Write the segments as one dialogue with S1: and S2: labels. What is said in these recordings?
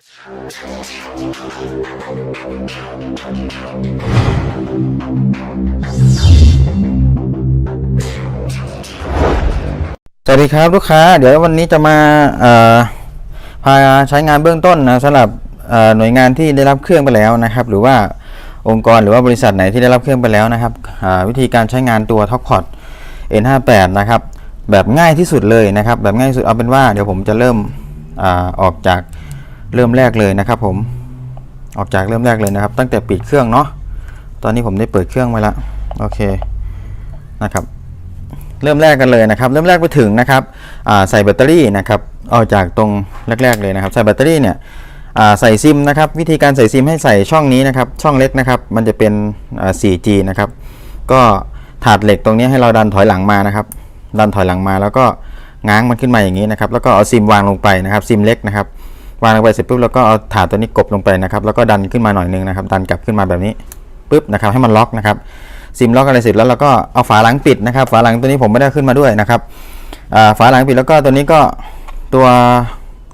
S1: สวัสดีครับลูกค้า เดี๋ยววันนี้จะมาพาใช้งานเบื้องต้นนะสำหรับหน่วยงานที่ได้รับเครื่องไปแล้วนะครับ หรือว่าองค์กรหรือว่าบริษัทไหนที่ได้รับเครื่องไปแล้วนะครับวิธีการใช้งานตัว t o p p o t N58 นะครับแบบง่ายที่สุดเลยนะครับ แบบง่ายที่สุดเอาเป็นว่าเดี๋ยวผมจะเริ่มอออกจาก เริ่มแรกเลยนะครับผมออกจากเริ่มแรกเลยนะครับ ตั้งแต่ปิดเครื่องเนาะตอนนี้ผมได้เปิดเครื่องไว้แล้วโอเคนะครับ เริ่มแรกกันเลยนะครับ เริ่มแรกไปถึงนะครับใส่แบตเตอรี่นะครับออกจากตรงแรก ๆ เลยนะครับใส่แบตเตอรี่เนี่ยใส่ซิมนะครับ วิธีการใส่ซิมให้ใส่ช่องนี้นะครับ ช่องเล็กนะครับ มันจะเป็น 4G นะครับ ก็ถาดเหล็กตรงนี้ให้เราดันถอยหลังมานะครับ ดันถอยหลังมาแล้วก็ง้างมันขึ้นมาอย่างนี้นะครับ แล้วก็เอาซิมวางลงไปนะครับ ซิมเล็กนะครับ วางลงไปเสร็จปุ๊บแล้วก็เอาถาดตัวนี้กบลงไปนะครับแล้วก็ดันขึ้นมาหน่อยนึงนะครับ ดันกลับขึ้นมาแบบนี้ปุ๊บนะครับให้มันล็อกนะครับซิมล็อกอะไรเสร็จแล้วเราก็เอาฝาหลังปิดนะครับ ฝาหลังตัวนี้ผมไม่ได้ขึ้นมาด้วยนะครับฝาหลังปิดแล้วก็ตัวนี้ก็ตัว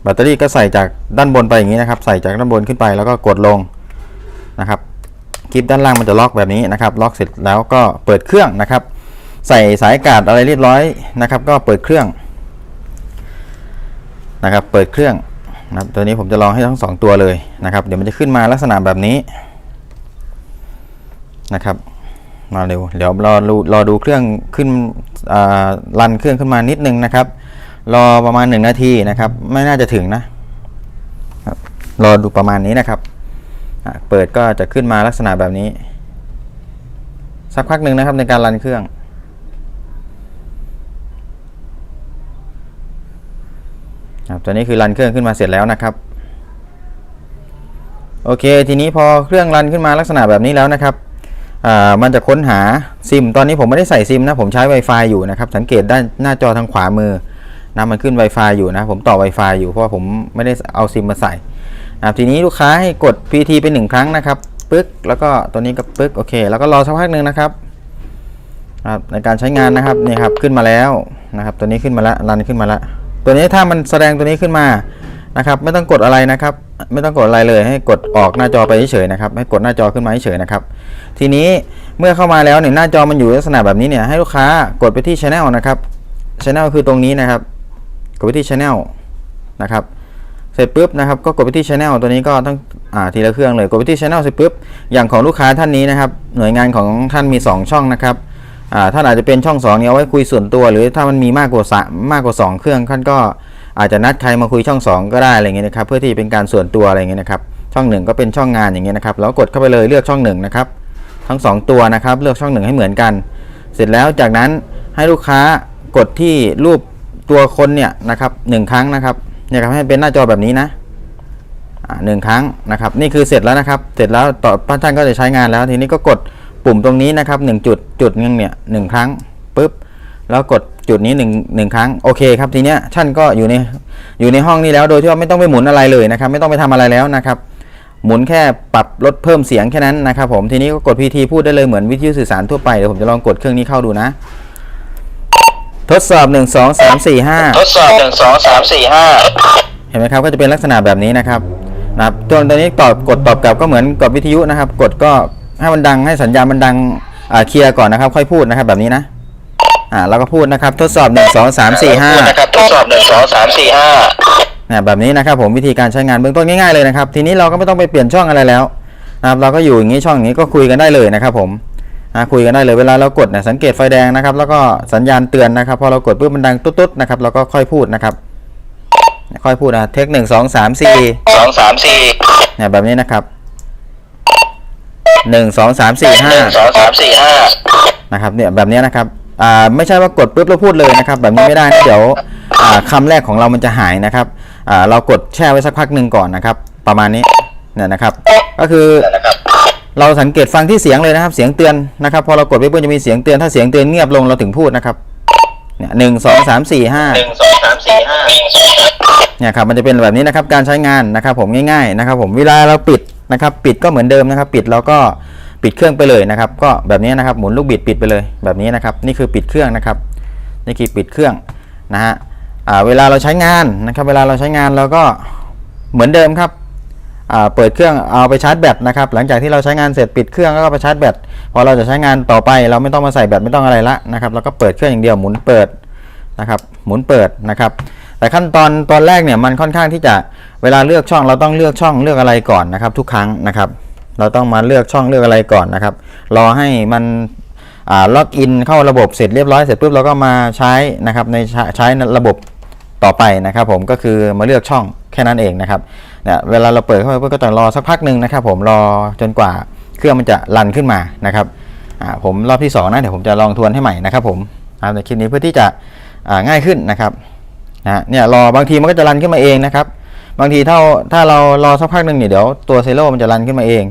S1: แบตเตอรี่ก็ใส่จากด้านบนไปอย่างนี้นะครับ ใส่จากด้านบนขึ้นไปแล้วก็กดลงนะครับคลิปด้านล่างมันจะล็อกแบบนี้นะครับ ล็อกเสร็จแล้วก็เปิดเครื่องนะครับ ใส่สายอากาศอะไรเรียบร้อยนะครับ ก็เปิดเครื่องนะครับ เปิดเครื่อง นะครับตัวนี้ผมจะลองให้ทั้งสองตัวเลยนะครับ เดี๋ยวมันจะขึ้นมาลักษณะแบบนี้นะครับมาเร็วเดี๋ยวรอดูรอดูเครื่องขึ้นรันเครื่องขึ้นมานิดนึงนะครับ รอประมาณ 1 นาทีนะครับ ไม่น่าจะถึงนะรอดูประมาณนี้นะครับ เปิดก็จะขึ้นมาลักษณะแบบนี้ สักพักหนึ่งนะครับในการรันเครื่อง ครับตัวนี้คือรันเครื่องขึ้นมาเสร็จแล้วนะครับ โอเค ทีนี้พอเครื่องรันขึ้นมาลักษณะแบบนี้แล้วนะครับมันจะค้นหาซิม ตอนนี้ผมไม่ได้ใส่ซิมนะ ผมใช้ Wi-Fi อยู่นะครับ สังเกตด้านหน้าจอทางขวามือนะมันขึ้น Wi-Fi อยู่นะ ผมต่อ Wi-Fi อยู่เพราะว่าผมไม่ได้เอาซิมมาใส่นะทีนี้ลูกค้าให้กด PT ไปหนึ่งครั้งนะครับปึ๊กแล้วก็ตัวนี้ก็ปึ๊กโอเค แล้วก็รอสักพักหนึ่งนะครับครับในการใช้งานนะครับนี่ครับขึ้นมาแล้วนะครับ ตัวนี้ขึ้นมาแล้วรันขึ้นมาแล้ว ตัวนี้ถ้ามันแสดงตัวนี้ขึ้นมานะครับไม่ต้องกดอะไรนะครับ ไม่ต้องกดอะไรเลยให้กดออกหน้าจอไปเฉยๆนะครับให้กดหน้าจอขึ้นมาเฉยๆนะครับ ทีนี้เมื่อเข้ามาแล้วเนี่ยหน้าจอมันอยู่ลักษณะแบบนี้เนี่ยให้ลูกค้ากดไปที่ Channel นะครับ Channel คือตรงนี้นะครับ กดไปที่ Channel นะครับเสร็จปุ๊บนะครับก็กดไปที่ Channel ตัวนี้ก็ต้องอ่าทีละเครื่องเลยกดไปที่ Channel เสร็จปุ๊บอย่างของลูกค้าท่านนี้นะครับ หน่วยงานของท่านมี 2 ช่องนะครับ ท่านอาจจะเป็นช่อง2เนี่ยไว้คุยส่วนตัว หรือถ้ามันมีมากกว่าสมากกว่า 2 เครื่องท่านก็อาจจะนัดใครมาคุยช่อง 2 ก็ได้อะไรเงี้ยนะครับเพื่อที่เป็นการส่วนตัวอะไรเงี้ยนะครับช่องหนึ่งก็เป็นช่องงานอย่างเงี้ยนะครับแล้วกดเข้าไปเลยเลือกช่องหนึ่งนะครับทั้ง 2 ตัวนะครับเลือกช่องหนึ่งให้เหมือนกัน เสร็จแล้วจากนั้นให้ลูกค้ากดที่รูปตัวคนเนี่ยนะครับหนึ่งครั้งนะครับเนี่ยครับให้เป็นหน้าจอแบบนี้นะหนึ่งครั้งนะครับนี่คือเสร็จแล้วนะครับ เสร็จแล้วต่อท่านก็จะใช้งานแล้วทีนี้ก็กด ปุ่มตรงนี้นะครับหนึ่งจุดจุดหนึงเนี่ยหนึ่งครั้งปุ๊บแล้วกดจุดนี้หนึ่งหนึ่งครั้งโอเคครับทีเนี้ยท่านก็อยู่ในอยู่ในห้องนี้แล้วโดยที่ว่าไม่ต้องไปหมุนอะไรเลยนะครับ ไม่ต้องไปทำอะไรแล้วนะครับหมุนแค่ปรับลดเพิ่มเสียงแค่นั้นนะครับผมทีนี้ก็กด PT พูดได้เลยเหมือนวิทยุสื่อสารทั่วไปเดี๋ยวผมจะลองกดเครื่องนี้เข้าดูนะ ทดสอบ 1 2 3 4 5
S2: ทดสอบหนึ่งสองสามสี่ห้า
S1: เห็นไหมครับก็จะเป็นลักษณะแบบนี้นะครับนะครับตัวตัวนี้ตอบกดตอบกลับก็เหมือนกับวิทยุนะครับ กดก็ ให้มันดังให้สัญญาณมันดังอ่าเคลียร์ก่อนนะครับ ค่อยพูดนะครับ แบบนี้นะอ่าแล้วก็พูดนะครับ ทดสอบ1 2 3 4 5
S2: นะครับทดสอบหนึ่งสองสามสี่ห้า
S1: เนี่ยแบบนี้นะครับ ผมวิธีการใช้งานเบื้องต้นง่ายๆเลยนะครับ ทีนี้เราก็ไม่ต้องไปเปลี่ยนช่องอะไรแล้วนะครับเราก็อยู่อย่างนี้ช่องอย่างนี้ก็คุยกันได้เลยนะครับ ผมนะคุยกันได้เลยเวลาเรากดเนี่ยสังเกตไฟแดงนะครับ แล้วก็สัญญาณเตือนนะครับ พอเรากดปุ๊บมันดังตุ๊ดๆนะครับเราก็ค่อยพูดนะครับ ค่อยพูดนะเทคหนึ่งสองสามสี่
S2: สองสามสี่
S1: เนี่ยแบบนี้นะครับ หนึ่งสองสามสี่ห้า
S2: หนึ่งสองสามสี่ห้า
S1: นะครับเนี่ยแบบนี้นะครับอ่าไม่ใช่ว่ากดปุ๊บแล้วพูดเลยนะครับ แบบนี้ไม่ได้นะเดี๋ยวอ่าคำแรกของเรามันจะหายนะครับอ่าเรากดแช่ไว้สักพักหนึ่งก่อนนะครับ ประมาณนี้เนี่ยนะครับ ก็คือ
S2: นะครับ
S1: เราสังเกตฟังที่เสียงเลยนะครับ เสียงเตือนนะครับ พอเรากดไปปุ๊บจะมีเสียงเตือนถ้าเสียงเตือนเงียบลงเราถึงพูดนะครับเนี่ยหนึ่งสองสามสี่ห้า
S2: หนึ่งสองสามสี่ห้า
S1: เนี่ยครับมันจะเป็นแบบนี้นะครับการใช้งานนะครับ ผมง่าย ๆ นะครับ ผมเวลาเราปิด นะครับ ปิดก็เหมือนเดิมนะครับ ปิดเราก็ปิดเครื่องไปเลยนะครับ ก็แบบนี้นะครับ หมุนลูกบิดปิดไปเลยแบบนี้นะครับ นี่คือปิดเครื่องนะครับ นี่คือปิดเครื่องนะฮะเวลาเราใช้งานนะครับ เวลาเราใช้งานเราก็เหมือนเดิมครับเปิดเครื่องเอาไปชาร์จแบตนะครับ หลังจากที่เราใช้งานเสร็จปิดเครื่องแล้วก็ไปชาร์จแบตพอเราจะใช้งานต่อไป เราไม่ต้องมาใส่แบตไม่ต้องอะไรละนะครับเราก็เปิดเครื่องอย่างเดียวหมุนเปิดนะครับ หมุนเปิดนะครับ แต่ขั้นตอนตอนแรกเนี่ยมันค่อนข้างที่จะเวลาเลือกช่องเราต้องเลือกช่องเลือกอะไรก่อนนะครับ ทุกครั้งนะครับ เราต้องมาเลือกช่องเลือกอะไรก่อนนะครับ รอให้มันล็อกอินเข้าระบบเสร็จเรียบร้อยเสร็จปุ๊บเราก็มาใช้นะครับในใช้ใช้ระบบต่อไปนะครับ ผมก็คือมาเลือกช่องแค่นั้นเองนะครับเนี่ยเวลาเราเปิดเข้าไปปุ๊บก็ต้องรอสักพักหนึ่งนะครับ ผมรอจนกว่าเครื่องมันจะรันขึ้นมานะครับผมรอบที่สองนะเดี๋ยวผมจะลองทวนให้ใหม่นะครับ ผมในคลิปนี้เพื่อที่จะง่ายขึ้นนะครับ นะเนี่ยรอบางทีมันก็จะรันขึ้นมาเองนะครับบางทีถ้าถ้าเรารอสักพักหนึ่งเนี่ยเดี๋ยวตัวเซโร่มันจะรันขึ้นมาเอง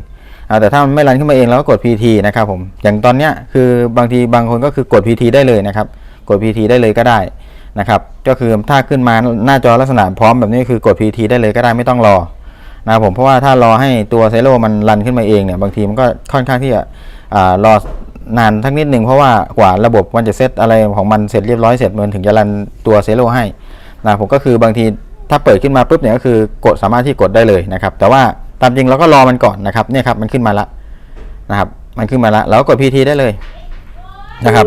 S1: อแต่ถ้ามันไม่รันขึ้นมาเองเราก็กด PT นะครับผมอย่างตอนเนี้ยคือบางทีบางคนก็คือกด PT ได้เลยนะครับกด PT ได้เลยก็ได้นะครับก็คือถ้าขึ้นมาหน้าจอลักษณะพร้อมแบบนี้คือกด PT ได้เลยก็ได้ไม่ต้องรอนะครับผมเพราะว่าถ้ารอให้ตัวเซโร่มันรันขึ้นมาเองเนี่ยบางทีมันก็ค่อนข้างที่จะรอนานทั้งนิดหนึ่งเพราะว่ากว่าระบบมันจะเซตอะไรของมันเสร็จเรียบร้อยเสร็จมันถึงจะรันตัวเซโร่ให้ นะผมก็คือบางทีถ้าเปิดขึ้นมาปุ๊บเนี่ยก็คือกดสามารถที่กดได้เลยนะครับ แต่ว่าตามจริงเราก็รอมันก่อนนะครับเนี่ยครับมันขึ้นมาละนะครับ มันขึ้นมาละเราก็กด PT ได้เลยนะครับ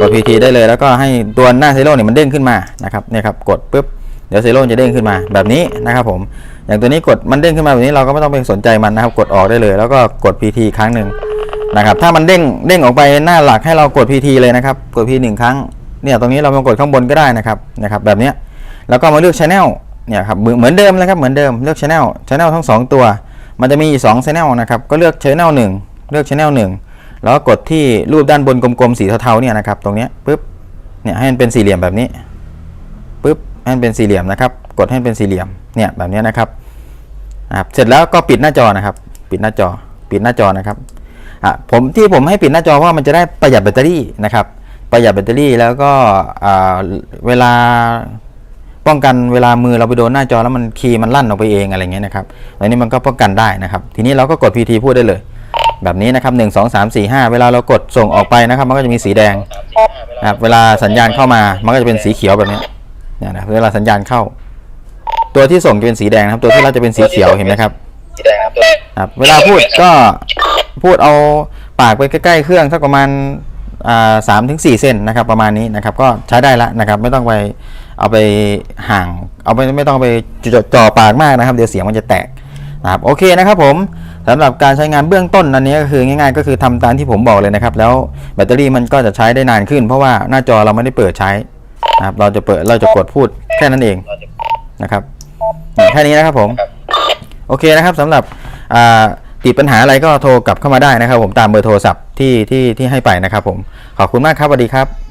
S1: กด PT ได้เลย แล้วก็ให้ตัวหน้าเซโร่เนี่ยมันเด้งขึ้นมานะครับเนี่ยครับกดปุ๊บเดี๋ยวเซโร่จะเด้งขึ้นมาแบบนี้นะครับผมอย่างตัวนี้กดมันเด้งขึ้นมาแบบนี้เราก็ไม่ต้องไปสนใจมันนะครับ กดออกได้เลย แล้วก็กด PT ครั้งหนึ่งนะครับถ้ามันเด้งเด้งออกไปหน้าหลักให้เรากด PT เลยนะครับกด PT หนึ่งครั้งเนี่ยตรงนี้เรามากดข้างบนก็ได้นะครับนะครับแบบนี้ แล้วก็มาเลือก Channel เนี่ยครับเหมือนเดิมเลยครับเหมือนเดิมเลือก Channel Channel ทั้ง 2 ตัว มันจะมี2 Channel นะครับก็เลือก Channel 1 เลือก Channel 1 แล้วก็กดที่รูปด้านบนกลมๆสีเทาๆเนี่ยนะครับตรงนี้ปุ๊บเนี่ยให้มันเป็นสี่เหลี่ยมแบบนี้ปุ๊บให้มันเป็นสี่เหลี่ยมนะครับ กดให้มันเป็นสี่เหลี่ยมเนี่ยแบบนี้นะครับนะครับเสร็จแล้วก็ปิดหน้าจอนะครับ ปิดหน้าจอปิดหน้าจอนะครับอะผมที่ผมให้ปิดหน้าจอเพราะว่ามันจะได้ประหยัดแบตเตอรี่นะครับประหยัดแบตเตอรี่แล้วก็อ่าเวลา ป้องกันเวลามือเราไปโดนหน้าจอแล้วมันคีย์มันลั่นออกไปเองอะไรเงี้ยนะครับอันนี้มันก็ป้องกันได้นะครับ ทีนี้เราก็กด PT พูดได้เลย แบบนี้นะครับ1 2 3 4 5เวลาเรากดส่งออกไปนะครับ มันก็จะมีสีแดงนะครับเวลาสัญญาณเข้ามามันก็จะเป็นสีเขียวแบบนี้เนี่ยนะเวลาสัญญาณเข้า ตัวที่ส่งจะเป็นสีแดงนะครับ ตัวที่รับจะเป็นสีเขียวเห็นไหมครับ
S2: สีแดงครับ
S1: ครับเวลาพูดก็พูดเอาปากไปใกล้ๆเครื่องสักประมาณอ่าสามถึงสี่เซนนะครับประมาณนี้นะครับ ก็ใช้ได้ละนะครับ ไม่ต้องไป เอาไปห่างเอาไปไม่ต้องไปจ่อจ่อปากมากนะครับ เดี๋ยวเสียงมันจะแตกนะครับโอเคนะครับผมสำหรับการใช้งานเบื้องต้นอันนี้ก็คือง่ายๆ ก็คือทำตามที่ผมบอกเลยนะครับ แล้วแบตเตอรี่มันก็จะใช้ได้นานขึ้น เพราะว่าหน้าจอเราไม่ได้เปิดใช้นะครับเราจะเปิดเราจะกดพูดแค่นั้นเองนะครับแค่นี้นะครับผมโอเคนะครับสำหรับติดปัญหาอะไรก็โทรกลับเข้ามาได้นะครับ ผมตามเบอร์โทรศัพท์ที่ที่ที่ให้ไปนะครับผมขอบคุณมากครับสวัสดีครับ